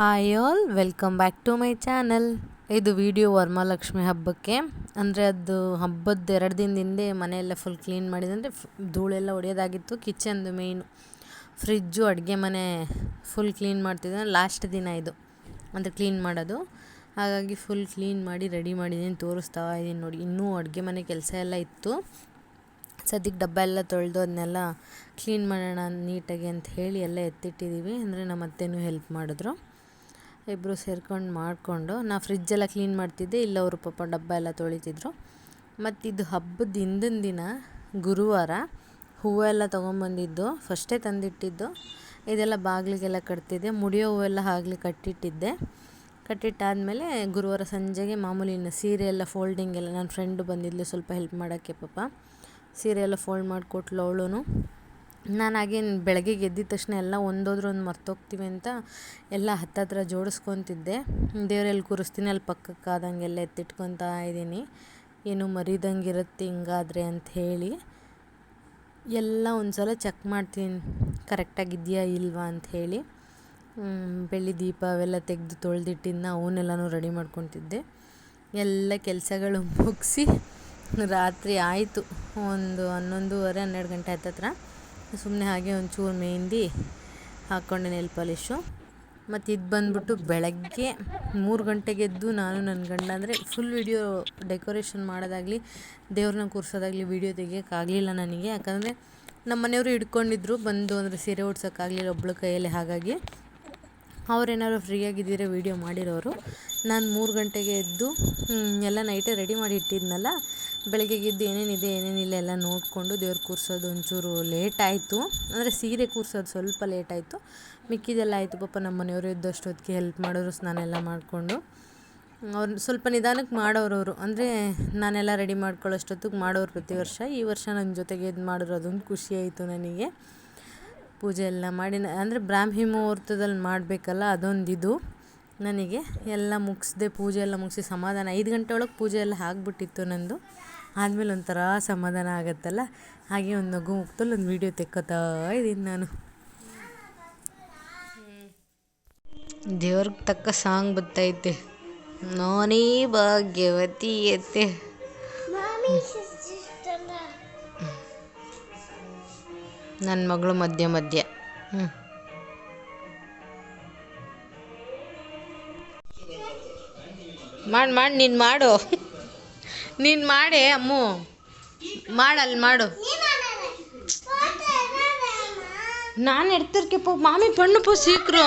Hi all welcome back to my channel ಇದು video Varamahalakshmi ಹಬ್ಬಕ್ಕೆ. ಅಂದರೆ ಅದು ಹಬ್ಬದ ಎರಡು ಹಿಂದೆ ಮನೆಯೆಲ್ಲ ಫುಲ್ ಕ್ಲೀನ್ ಮಾಡಿದೆ. ಅಂದರೆ ಧೂಳೆಲ್ಲ ಹೊಡೆಯೋದಾಗಿತ್ತು ಕಿಚನ್ದು ಮೇಯ್ನು ಫ್ರಿಜ್ಜು ಅಡುಗೆ ಮನೆ ಫುಲ್ ಕ್ಲೀನ್ ಮಾಡ್ತಿದ್ದೆ. ಲಾಸ್ಟ್ ದಿನ ಇದು. ಅಂದರೆ ಕ್ಲೀನ್ ಮಾಡೋದು. ಹಾಗಾಗಿ ಫುಲ್ ಕ್ಲೀನ್ ಮಾಡಿ ರೆಡಿ ಮಾಡಿದ್ದೀನಿ ತೋರಿಸ್ತಾ ಇದ್ದೀನಿ ನೋಡಿ. ಇನ್ನೂ ಅಡುಗೆ ಮನೆ ಕೆಲಸ ಎಲ್ಲ ಇತ್ತು. ಸದ್ಯಕ್ಕೆ ಡಬ್ಬ ಎಲ್ಲ ತೊಳೆದು ಅದನ್ನೆಲ್ಲ ಕ್ಲೀನ್ ಮಾಡೋಣ ನೀಟಾಗಿ ಅಂತ ಹೇಳಿ ಎಲ್ಲ ಎತ್ತಿಟ್ಟಿದ್ದೀವಿ ಅಂದರೆ ನಮ್ಮ ಅತ್ತೆನೂ ಹೆಲ್ಪ್ ಮಾಡಿದ್ರು. ಇಬ್ಬರು ಸೇರ್ಕೊಂಡು ಮಾಡಿಕೊಂಡು ನಾ ಫ್ರಿಜ್ಜೆಲ್ಲ ಕ್ಲೀನ್ ಮಾಡ್ತಿದ್ದೆ, ಇಲ್ಲ ಅವರು ಪಾಪ ಡಬ್ಬ ಎಲ್ಲ ತೊಳಿತಿದ್ರು. ಮತ್ತು ಇದು ಹಬ್ಬದ ಹಿಂದಿನ ದಿನ, ಗುರುವಾರ ಹೂವೆಲ್ಲ ತೊಗೊಂಬಂದಿದ್ದು, ಫಸ್ಟೇ ತಂದಿಟ್ಟಿದ್ದು. ಇದೆಲ್ಲ ಬಾಗಿಲಿಗೆಲ್ಲ ಕಟ್ತಿದ್ದೆ, ಮುಡಿಯೋ ಹೂವೆಲ್ಲ ಆಗಲಿ ಕಟ್ಟಿಟ್ಟಿದ್ದೆ. ಕಟ್ಟಿಟ್ಟಾದಮೇಲೆ ಗುರುವಾರ ಸಂಜೆಗೆ ಮಾಮೂಲಿ ಇನ್ನು ಸೀರೆ ಎಲ್ಲ ಫೋಲ್ಡಿಂಗ್ ಎಲ್ಲ ನನ್ನ ಫ್ರೆಂಡು ಬಂದಿದ್ಲು ಸ್ವಲ್ಪ ಹೆಲ್ಪ್ ಮಾಡೋಕ್ಕೆ ಪಾಪ. ಸೀರೆ ಎಲ್ಲ ಫೋಲ್ಡ್ ಮಾಡಿಕೊಟ್ಲು ಅವಳು ನಾನು ಹಾಗೇನು ಬೆಳಗ್ಗೆ ಎದ್ದಿದ ತಕ್ಷಣ ಎಲ್ಲ ಒಂದೋದ್ರೆ ಒಂದು ಮರ್ತೋಗ್ತೀವಿ ಅಂತ ಎಲ್ಲ ಹತ್ತತ್ರ ಜೋಡಿಸ್ಕೊತಿದ್ದೆ. ದೇವ್ರಲ್ಲಿ ಕೂರಿಸ್ತೀನಿ ಅಲ್ಲಿ ಪಕ್ಕಕ್ಕೆ ಆದಂಗೆಲ್ಲ ಎತ್ತಿಟ್ಕೊತಾ ಇದ್ದೀನಿ ಏನು ಮರಿದಂಗೆ ಇರುತ್ತೆ ಹಿಂಗಾದ್ರೆ ಅಂತ ಹೇಳಿ ಎಲ್ಲ ಒಂದು ಸಲ ಚೆಕ್ ಮಾಡ್ತೀನಿ, ಕರೆಕ್ಟಾಗಿದೆಯಾ ಇಲ್ವಾ ಅಂತ ಹೇಳಿ. ಬೆಳ್ಳಿ ದೀಪ ಅವೆಲ್ಲ ತೆಗೆದು ತೊಳೆದಿಟ್ಟಿದ್ನ, ಅವನ್ನೆಲ್ಲನೂ ರೆಡಿ ಮಾಡ್ಕೊತಿದ್ದೆ. ಎಲ್ಲ ಕೆಲಸಗಳು ಮುಗಿಸಿ ರಾತ್ರಿ ಆಯಿತು. ಒಂದು ಹನ್ನೊಂದುವರೆ, ಹನ್ನೆರಡು ಗಂಟೆ ಹತ್ತತ್ರ. ಸುಮ್ಮನೆ ಹಾಗೆ ಒಂಚೂರು ಮೆಹಂದಿ ಹಾಕ್ಕೊಂಡೆ ನೆಲ್ ಪಾಲಿಶು ಮತ್ತು ಇದು ಬಂದ್ಬಿಟ್ಟು ಬೆಳಗ್ಗೆ ಮೂರು ಗಂಟೆಗೆ ಎದ್ದು ನಾನು ನನ್ನ ಗಂಡ ಅಂದರೆ ಫುಲ್ ವಿಡಿಯೋ ಡೆಕೋರೇಷನ್ ಮಾಡೋದಾಗಲಿ, ದೇವ್ರನ್ನ ಕೂರಿಸೋದಾಗಲಿ ವೀಡಿಯೋ ತೆಗಿಯೋಕ್ಕಾಗಲಿಲ್ಲ ನನಗೆ. ಯಾಕಂದರೆ ನಮ್ಮ ಮನೆಯವರು ಹಿಡ್ಕೊಂಡಿದ್ರು, ಬಂದು ಅಂದರೆ ಸೀರೆ ಉಡ್ಸೋಕ್ಕಾಗಲಿಲ್ಲ ಒಬ್ಳ ಕೈಯಲ್ಲಿ ಹಾಗಾಗಿ. ಅವ್ರೇನಾದ್ರು ಫ್ರೀಯಾಗಿದ್ದೀರ ವೀಡಿಯೋ ಮಾಡಿರೋರು. ನಾನು ಮೂರು ಗಂಟೆಗೆ ಎದ್ದು ಎಲ್ಲ ನೈಟೇ ರೆಡಿ ಮಾಡಿ ಇಟ್ಟಿದ್ನಲ್ಲ ಬೆಳಗ್ಗೆ ಎದ್ದು ಏನೇನಿದೆ ಏನೇನಿಲ್ಲ ಎಲ್ಲ ನೋಡಿಕೊಂಡು ದೇವ್ರು ಕೂರಿಸೋದು ಒಂಚೂರು ಲೇಟ್ ಆಯಿತು. ಅಂದರೆ ಸೀರೆ ಕೂರಿಸೋದು ಸ್ವಲ್ಪ ಲೇಟ್ ಆಯಿತು. ಮಿಕ್ಕಿದೆಲ್ಲ ಆಯಿತು ಪಾಪ ನಮ್ಮ ಮನೆಯವರು ಇದ್ದಷ್ಟೊತ್ತಿಗೆ ಹೆಲ್ಪ್ ಮಾಡೋರು, ಸ್ನಾನ ಎಲ್ಲ ಮಾಡಿಕೊಂಡು. ಅವ್ರು ಸ್ವಲ್ಪ ನಿಧಾನಕ್ಕೆ ಮಾಡೋರು ಅವರು. ಅಂದರೆ ನಾನೆಲ್ಲ ರೆಡಿ ಮಾಡ್ಕೊಳ್ಳೋಷ್ಟೊತ್ತಿಗೆ ಮಾಡೋರು ಪ್ರತಿ ವರ್ಷ. ಈ ವರ್ಷ ನನ್ನ ಜೊತೆಗೆ ಇದು ಮಾಡಿದ್ರು ಅದೊಂದು ಖುಷಿ ಆಯಿತು ನನಗೆ. ಪೂಜೆ ಎಲ್ಲ ಮಾಡಿ ಅಂದರೆ ಬ್ರಾಹ್ಮಿ ಮುಹೂರ್ತದಲ್ಲಿ ಮಾಡಬೇಕಲ್ಲ ಅದೊಂದು ಇದು. ನನಗೆ ಎಲ್ಲ ಮುಗಿಸ್ದೆ ಪೂಜೆ ಎಲ್ಲ ಮುಗಿಸಿ ಸಮಾಧಾನ. ಐದು ಗಂಟೆ ಒಳಗೆ ಪೂಜೆ ಎಲ್ಲ ಆಗಿಬಿಟ್ಟಿತ್ತು ನಂದು. ಆದಮೇಲೆ ಒಂಥರ ಸಮಾಧಾನ ಆಗುತ್ತಲ್ಲ? ಹಾಗೆ ಒಂದು ನಗು ಮುಕ್ತಲ್ಲಿ ಒಂದು ವೀಡಿಯೋ ತೆಕ್ಕೋತಾ ಇದ್ದೀನಿ ನಾನು. ದೇವ್ರಿಗೆ ತಕ್ಕ ಸಾಂಗ್ ಬರ್ತೈತೆ ನಾನೇ ಭಾಗ್ಯವತಿ ಎತ್ತೆ ನನ್ನ ಮಗಳು ಮಧ್ಯ ಮಧ್ಯ. ಹ್ಞೂ ಮಾಡಿ ಮಾಡಿ, ನೀನು ಮಾಡು. ನೀನು ಮಾಡೇ, ಅಮ್ಮು. ಮಾಡಲ್ಲಿ ಮಾಡು. ನಾನು ಎಡ್ತಿರ್ಕೆ ಪೋ, ಮಾಮಿ ಪಣ್ಣು ಪೋ ಸೀಕ್ರು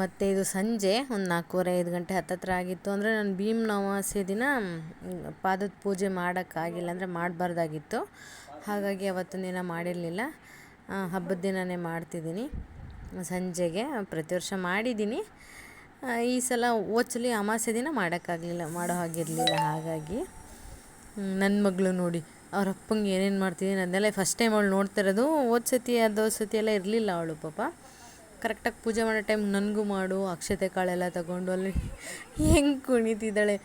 ಮತ್ತು ಇದು ಸಂಜೆ, ಒಂದು ನಾಲ್ಕೂವರೆ, ಐದು ಗಂಟೆ ಹತ್ತತ್ರ ಆಗಿತ್ತು. ಅಂದರೆ ನಾನು ಭೀಮ್ ನವಾಸೆ ದಿನ ಪಾದದ ಪೂಜೆ ಮಾಡೋಕ್ಕಾಗಿಲ್ಲ ಅಂದರೆ ಮಾಡಬಾರ್ದಾಗಿತ್ತು. ಹಾಗಾಗಿ ಅವತ್ತಿನ ದಿನ ಮಾಡಿರಲಿಲ್ಲ. ಹಬ್ಬದ ದಿನವೇ ಮಾಡ್ತಿದ್ದೀನಿ. ಸಂಜೆಗೆ ಪ್ರತಿ ವರ್ಷ ಮಾಡಿದ್ದೀನಿ. ಈ ಸಲ ಓಚಲಿ ಅಮಾಸೆ ದಿನ ಮಾಡೋಕ್ಕಾಗಲಿಲ್ಲ, ಮಾಡೋ ಹಾಗಿರಲಿಲ್ಲ, ಹಾಗಾಗಿ. ನನ್ನ ಮಗಳು ನೋಡಿ, ಅವ್ರ ಅಪ್ಪಂಗೆ ಏನೇನು ಮಾಡ್ತಿದ್ದೀನಿ ಅದನ್ನೆಲ್ಲ ಫಸ್ಟ್ ಟೈಮ್ ಅವಳು ನೋಡ್ತಿರೋದು ಓದ್ ಸತಿ ಅದು ಸತಿ ಎಲ್ಲ ಇರಲಿಲ್ಲ ಅವಳು ಪಾಪ. ಕರೆಕ್ಟಾಗಿ ಪೂಜೆ ಮಾಡೋ ಟೈಮ್ ನನಗೂ ಮಾಡು, ಅಕ್ಷತೆ ಕಾಳೆಲ್ಲ ತಗೊಂಡು ಅಲ್ಲಿ ಹೆಂಗೆ ಕುಣಿತಿದ್ದಾಳೆ.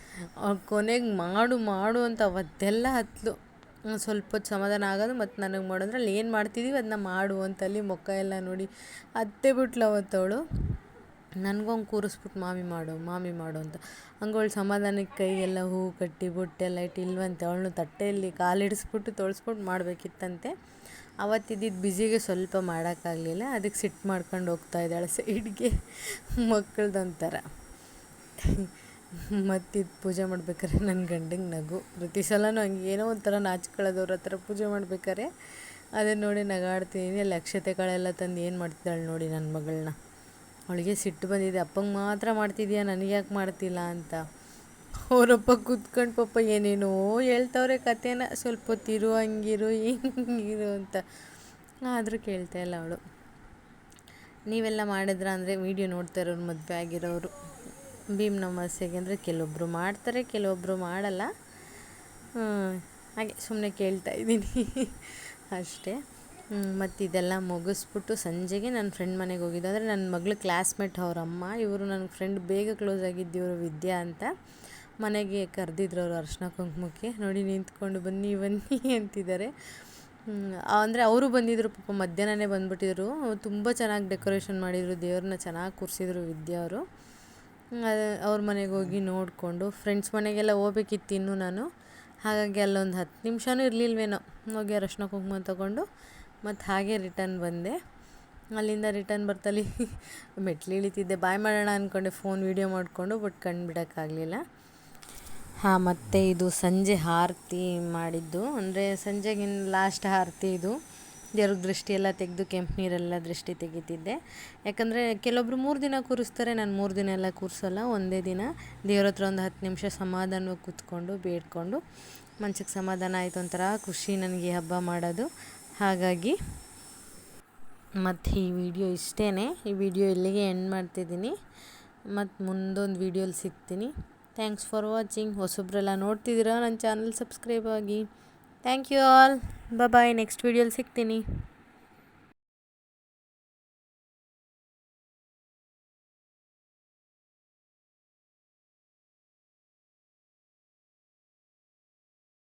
ಕೊನೆಗೆ ಮಾಡು ಮಾಡು ಅಂತ ಅವತ್ತೆಲ್ಲ ಹತ್ತಲು ಸ್ವಲ್ಪ ಸಮಾಧಾನ ಆಗೋದು ಮತ್ತು ನನಗೆ ಮಾಡೋದ್ರೆ ಅಲ್ಲಿ ಏನು ಮಾಡ್ತಿದ್ದೀವಿ ಅದನ್ನ ಮಾಡು ಅಂತ ಅಲ್ಲಿ ಮೊಕ್ಕ ಎಲ್ಲ ನೋಡಿ ಅತ್ತೆ ಬಿಟ್ಲು ಅವತ್ತವಳು. ನನಗೊಂದು ಕೂರಿಸ್ಬಿಟ್ಟು ಮಾಮಿ ಮಾಡು ಮಾಮಿ ಮಾಡು ಅಂತ. ಹಂಗೆ ಸಮಾಧಾನಕ್ಕೆ ಕೈಗೆಲ್ಲ ಹೂ ಕಟ್ಟಿ ಬೊಟ್ಟೆಲ್ಲ ಇಟ್ಟು ಇಲ್ವಂತೆ ಅವಳನ್ನು ತಟ್ಟೆಯಲ್ಲಿ ಕಾಲಿಡಿಸ್ಬಿಟ್ಟು ತೊಳ್ಸ್ಬಿಟ್ಟು ಮಾಡಬೇಕಿತ್ತಂತೆ. ಅವತ್ತಿದ್ದಿದ್ದು ಬ್ಯುಸಿಗೆ ಸ್ವಲ್ಪ ಮಾಡೋಕ್ಕಾಗಲಿಲ್ಲ, ಅದಕ್ಕೆ ಸಿಟ್ಟು ಮಾಡ್ಕೊಂಡು ಹೋಗ್ತಾ ಇದ್ದಾಳೆ ಸೈಡ್ಗೆ. ಮಕ್ಕಳದೊಂಥರ ಮತ್ತಿದು ಪೂಜೆ ಮಾಡ್ಬೇಕಾದ್ರೆ ನನ್ನ ಗಂಡಿಗೆ ನಗು. ಪ್ರತಿ ಸಲನೂ ಹಂಗೆ ಏನೋ ಒಂಥರ ನಾಚ್ಕೊಳ್ಳೋದವ್ರ ಹತ್ರ ಪೂಜೆ ಮಾಡ್ಬೇಕಾರೆ ಅದನ್ನು ನೋಡಿ ನಗಾಡ್ತೀನಿ ಅಲ್ಲಿ ಅಕ್ಷತೆಗಳೆಲ್ಲ ತಂದು ಏನು ಮಾಡ್ತಿದ್ದಾಳೆ ನೋಡಿ ನನ್ನ ಮಗಳನ್ನ. ಅವಳಿಗೆ ಸಿಟ್ಟು ಬಂದಿದೆ. ಅಪ್ಪಂಗೆ ಮಾತ್ರ ಮಾಡ್ತಿದ್ಯಾ? ನನಗೆ ಯಾಕೆ ಮಾಡ್ತಿಲ್ಲ ಅಂತ. ಅವರಪ್ಪ ಕೂತ್ಕೊಂಡು ಪಾಪ ಏನೇನೋ ಹೇಳ್ತವ್ರೆ ಕಥೆನ. ಸ್ವಲ್ಪ ಹೊತ್ತಿರು, ಹಂಗಿರು, ಹಿಂಗಿರು ಅಂತ ಆದರೂ ಕೇಳ್ತಾ ಇಲ್ಲ ಅವಳು. ನೀವೆಲ್ಲ ಮಾಡಿದ್ರ ಅಂದರೆ ವೀಡಿಯೋ ನೋಡ್ತಾ ಇರೋರು ಮದುವೆ ಆಗಿರೋರು. ಭೀಮ್ ನಮಾಸೆಗೆ ಅಂದರೆ ಕೆಲವೊಬ್ಬರು ಮಾಡ್ತಾರೆ ಕೆಲವೊಬ್ಬರು ಮಾಡಲ್ಲ. ಹಾಗೆ ಸುಮ್ಮನೆ ಕೇಳ್ತಾ ಇದ್ದೀನಿ. ಅಷ್ಟೇ. ಮತ್ತು ಇದೆಲ್ಲ ಮುಗಿಸ್ಬಿಟ್ಟು ಸಂಜೆಗೆ ನನ್ನ ಫ್ರೆಂಡ್ ಮನೆಗೆ ಹೋಗಿದ್ದು. ಅಂದರೆ ನನ್ನ ಮಗಳು ಕ್ಲಾಸ್ಮೇಟ್ ಅವ್ರ ಅಮ್ಮ ಇವರು ನನ್ನ ಫ್ರೆಂಡ್ ಬೇಗ ಕ್ಲೋಸ್ ಆಗಿದ್ದು ಇವರು ವಿದ್ಯಾ ಅಂತ ಮನೆಗೆ ಕರೆದಿದ್ರು ಅವರು ಅರ್ಶಿನ ಕುಂಕುಮಕ್ಕೆ. ನೋಡಿ ನಿಂತ್ಕೊಂಡು ಬನ್ನಿ ಬನ್ನಿ ಅಂತಿದ್ದಾರೆ. ಅಂದರೆ ಅವರು ಬಂದಿದ್ದರು ಪಾಪ, ಮಧ್ಯಾಹ್ನನೇ ಬಂದುಬಿಟ್ಟಿದ್ರು. ತುಂಬ ಚೆನ್ನಾಗಿ ಡೆಕೋರೇಷನ್ ಮಾಡಿದರು, ದೇವ್ರನ್ನ ಚೆನ್ನಾಗಿ ಕೂರಿಸಿದ್ರು ವಿದ್ಯಾ ಅವರು. ಅವ್ರ ಮನೆಗೆ ಹೋಗಿ ನೋಡಿಕೊಂಡು ಫ್ರೆಂಡ್ಸ್ ಮನೆಗೆಲ್ಲ ಹೋಗ್ಬೇಕಿತ್ತು ಇನ್ನೂ ನಾನು. ಹಾಗಾಗಿ ಅಲ್ಲೊಂದು ಹತ್ತು ನಿಮಿಷವೂ ಇರಲಿಲ್ವೇನೋ, ಹೋಗಿ ಅರಶಿನ ಕುಂಕುಮ ತೊಗೊಂಡು ಮತ್ತು ಹಾಗೆ ರಿಟರ್ನ್ ಬಂದೆ. ಅಲ್ಲಿಂದ ರಿಟರ್ನ್ ಬರ್ತಲ್ಲಿ ಮೆಟ್ಲು ಇಳಿತಿದ್ದೆ. ಬಾಯ್ ಮಾಡೋಣ ಅಂದ್ಕೊಂಡೆ ಫೋನ್ ವೀಡಿಯೋ ಮಾಡಿಕೊಂಡು ಬಟ್ ಕಣ್ಣು ಬಿಡೋಕ್ಕಾಗಲಿಲ್ಲ. ಹಾಂ, ಮತ್ತು ಇದು ಸಂಜೆ ಆರತಿ ಮಾಡಿದ್ದು. ಅಂದರೆ ಸಂಜೆಗಿನ ಲಾಸ್ಟ್ ಆರತಿ ಇದು. ದೇವ್ರ ದೃಷ್ಟಿ ಎಲ್ಲ ತೆಗೆದು ಕೆಂಪು ನೀರೆಲ್ಲ ದೃಷ್ಟಿ ತೆಗಿತಿದ್ದೆ. ಯಾಕಂದರೆ ಕೆಲವೊಬ್ರು ಮೂರು ದಿನ ಕೂರಿಸ್ತಾರೆ, ನಾನು ಮೂರು ದಿನ ಎಲ್ಲ ಕೂರಿಸಲ್ಲ. ಒಂದೇ ದಿನ ದೇವ್ರ ಹತ್ರ ಒಂದು ಹತ್ತು ನಿಮಿಷ ಸಮಾಧಾನವಾಗಿ ಕೂತ್ಕೊಂಡು, ಬೇಡ್ಕೊಂಡು ಮನ್ಸಿಗೆ ಸಮಾಧಾನ ಆಯಿತು ಒಂಥರ ಖುಷಿ ನನಗೆ ಹಬ್ಬ ಮಾಡೋದು. ಹಾಗಾಗಿ ಮತ್ತು ಈ ವಿಡಿಯೋ ಇಷ್ಟೇ ಈ ವಿಡಿಯೋ ಇಲ್ಲಿಗೆ ಎಂಡ್ ಮಾಡ್ತಿದ್ದೀನಿ. ಮತ್ತು ಮುಂದೊಂದು ವೀಡಿಯೋಲಿ ಸಿಗ್ತೀನಿ. ಥ್ಯಾಂಕ್ಸ್ ಫಾರ್ ವಾಚಿಂಗ್ ಹೊಸಬ್ರೆಲ್ಲ ನೋಡ್ತಿದ್ದೀರಾ? ನನ್ನ ಚಾನಲ್ ಸಬ್ಸ್ಕ್ರೈಬ್ ಆಗಿ. Thank you all bye next ವೀಡಿಯೋಲಿ ಸಿಗ್ತೀನಿ.